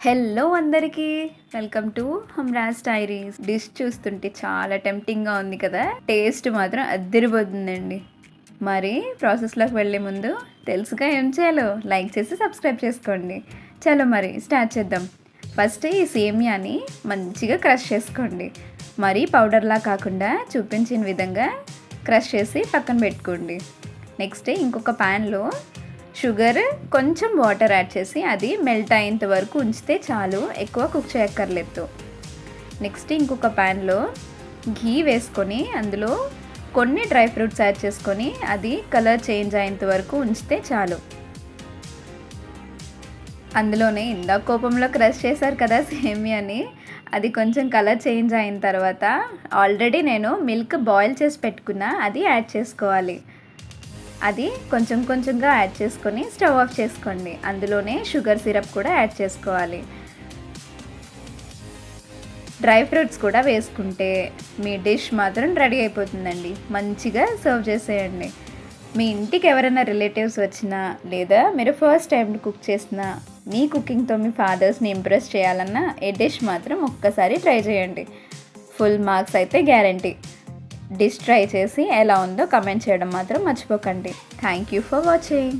Hello అందరికీ. Welcome to Hamraj diaries. Dish చూస్తుంటే చాలా టెంప్టింగ్గా ఉంది కదా. టేస్ట్ మాత్రం అద్దరిపోతుందండి. మరి ప్రాసెస్లోకి వెళ్ళే ముందు తెలుసుగా ఏం చేయాలో లైక్ చేసి సబ్స్క్రైబ్ చేసుకోండి. చలో మరి స్టార్ట్ చేద్దాం. ఫస్ట్ ఈ సేమియాని మంచిగా క్రష్ చేసుకోండి. మరి పౌడర్లా కాకుండా చూపించిన విధంగా క్రష్ చేసి పక్కన పెట్టుకోండి. నెక్స్ట్ ఇంకొక ప్యాన్లో షుగర్ కొంచెం వాటర్ యాడ్ చేసి అది మెల్ట్ అయ్యేంత వరకు ఉంచితే చాలు ఎక్కువ కుక్ చేయక్కర్లేదు. నెక్స్ట్ ఇంకొక ప్యాన్లో ఘీ వేసుకొని అందులో కొన్ని డ్రై ఫ్రూట్స్ యాడ్ చేసుకొని అది కలర్ చేంజ్ అయ్యేంత వరకు ఉంచితే చాలు. అందులోనే ఇందాక కోపంలో క్రష్ చేశారు కదా సేమియాని అది కొంచెం కలర్ చేంజ్ అయిన తర్వాత ఆల్రెడీ నేను మిల్క్ బాయిల్ చేసి పెట్టుకున్నా అది యాడ్ చేసుకోవాలి. అది కొంచెం కొంచెంగా యాడ్ చేసుకొని స్టవ్ ఆఫ్ చేసుకోండి. అందులోనే షుగర్ సిరప్ కూడా యాడ్ చేసుకోవాలి. డ్రై ఫ్రూట్స్ కూడా వేసుకుంటే మీ డిష్ మాత్రం రెడీ అయిపోతుందండి. మంచిగా సర్వ్ చేసేయండి. మీ ఇంటికి ఎవరైనా రిలేటివ్స్ వచ్చినా లేదా మీరు ఫస్ట్ టైం కుక్ చేసినా మీ కుకింగ్తో మీ ఫాదర్స్ని ఇంప్రెస్ చేయాలన్నా ఏ డిష్ మాత్రం ఒక్కసారి ట్రై చేయండి. ఫుల్ మార్క్స్ అయితే గ్యారంటీ. డిష్ ట్రై చేసి ఎలా ఉందో కమెంట్ చేయడం మాత్రం మర్చిపోకండి. Thank you for watching